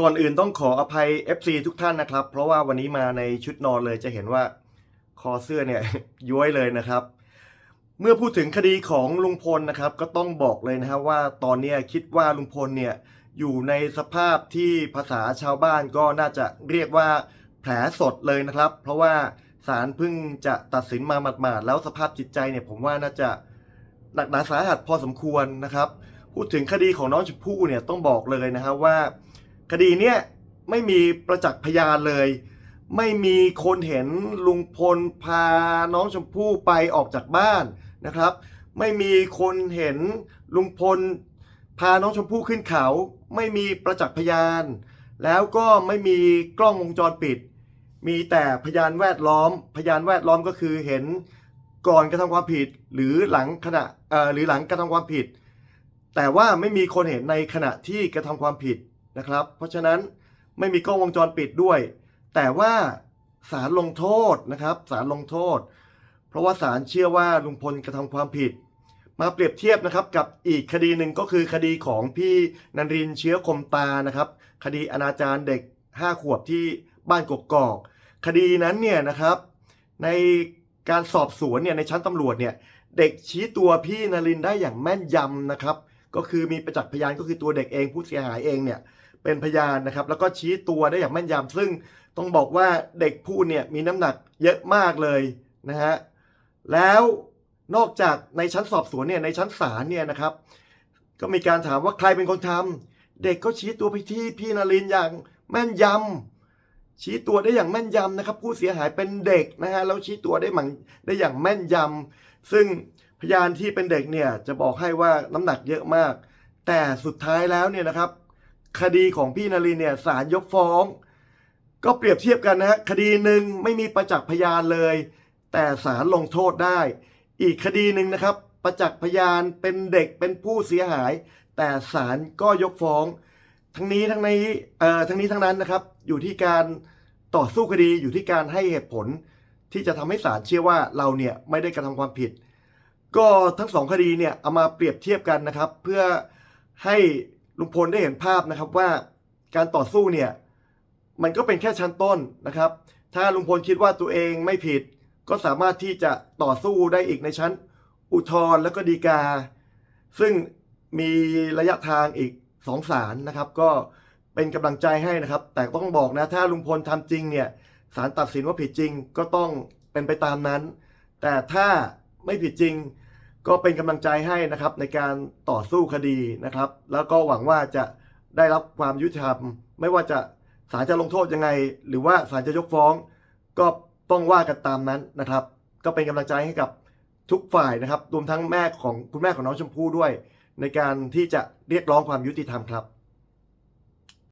ก่อนอื่นต้องขออภัย FC ทุกท่านนะครับ เพราะว่าวันนี้มาในชุดนอนเลยจะเห็นว่าคอเสื้อเนี่ย ย้วยเลยนะครับ เมื่อพูดถึงคดีของลุงพลนะครับ ก็ต้องบอกเลยนะครับว่าตอนนี้คิดว่าลุงพลเนี่ยอยู่ในสภาพที่ภาษาชาวบ้านก็น่าจะเรียกว่าแผลสดเลยนะครับ เพราะว่าศาลเพิ่งจะตัดสินมาหมาดๆแล้วสภาพจิตใจเนี่ยผมว่าน่าจะหนักหนาสาหัสพอสมควรนะครับ พูดถึงคดีของน้องชมพู่เนี่ยต้องบอกเลยนะครับว่า คดีเนี้ยไม่มีประจักษ์พยานเลย ไม่มีคนเห็นลุงพลพาน้องชมพู่ไปออกจากบ้านนะครับ ไม่มีคนเห็นลุงพลพาน้องชมพู่ขึ้นเขา ไม่มีประจักษ์พยาน แล้วก็ไม่มีกล้องวงจรปิด มีแต่พยานแวดล้อม พยานแวดล้อมก็คือเห็นก่อนกระทำความผิดหรือหลังขณะหรือหลังกระทำความผิด แต่ว่าไม่มีคนเห็นในขณะที่กระทำความผิด นะครับ เพราะฉะนั้นไม่มีกล้องวงจรปิดด้วย แต่ว่าศาลลงโทษนะครับศาลลงโทษ เพราะว่าศาลเชื่อว่าลุงพลกระทำความผิด มาเปรียบเทียบนะครับกับอีกคดีหนึ่งก็คือคดีของพี่นันรินเชื้อคมตานะครับ คดีอนาจารเด็ก 5 ขวบที่บ้านกกอก คดีนั้นเนี่ยนะครับในการสอบสวนเนี่ยในชั้นตำรวจเนี่ยเด็กชี้ตัวพี่นรินได้อย่างแม่นยำนะครับ ก็คือมีประจักษ์พยานก็คือตัวเด็กเองผู้เสียหายเองเนี่ย เป็นพยานนะครับ แล้วก็ชี้ตัวได้อย่างแม่นยำซึ่งต้องบอกว่าเด็กพูดเนี่ยมีน้ำหนักเยอะมากเลยนะฮะแล้วนอกจากในชั้นสอบสวนเนี่ยในชั้นศาลเนี่ยนะครับ ก็มีการถามว่าใครเป็นคนทำเด็กก็ชี้ตัวไปที่พี่นรินอย่างแม่นยำชี้ตัวได้อย่างแม่นยำนะครับ ผู้เสียหายเป็นเด็กนะฮะแล้วชี้ตัวได้หมันได้อย่างแม่นยำซึ่งพยานที่เป็นเด็กเนี่ยจะบอกให้ว่าน้ำหนักเยอะมาก แต่สุดท้ายแล้วเนี่ยนะครับ คดีของพี่นารินเนี่ยศาลยกฟ้อง ก็เปรียบเทียบกันนะฮะคดีหนึ่งไม่มีประจักษ์พยานเลย แต่ศาลลงโทษได้ อีกคดีหนึ่งนะครับ ประจักษ์พยานเป็นเด็กเป็นผู้เสียหาย แต่ศาลก็ยกฟ้อง ทั้งนี้ทั้งนี้เอ่อทั้งนี้ทั้งนั้นนะครับ อยู่ที่การต่อสู้คดีอยู่ที่การให้เหตุผล ที่จะทำให้ศาลเชื่อว่าเราเนี่ยไม่ได้กระทำความผิด ก็ทั้งสองคดีเนี่ยเอามาเปรียบเทียบกันนะครับ เพื่อให้ ลุงพลได้เห็นภาพนะครับว่าการต่อสู้เนี่ยมันก็เป็นแค่ชั้นต้นนะครับ ถ้าลุงพลคิดว่าตัวเองไม่ผิด ก็สามารถที่จะต่อสู้ได้อีกในชั้นอุทธรณ์แล้วก็ฎีกา ซึ่งมีระยะทางอีกสองศาลนะครับ ก็เป็นกำลังใจให้นะครับ แต่ต้องบอกนะถ้าลุงพลทำจริงเนี่ยศาลตัดสินว่าผิดจริงก็ต้องเป็นไปตามนั้น แต่ถ้าไม่ผิดจริง ก็เป็นกำลังใจให้นะครับในการต่อสู้คดีนะครับ แล้วก็หวังว่าจะได้รับความยุติธรรม ไม่ว่าจะศาลจะลงโทษยังไง หรือว่าศาลจะยกฟ้อง ก็ต้องว่ากันตามนั้นนะครับ ก็เป็นกำลังใจให้กับทุกฝ่ายนะครับรวมทั้งแม่ของคุณแม่ของน้องชมพู่ด้วย ในการที่จะเรียกร้องความยุติธรรมครับ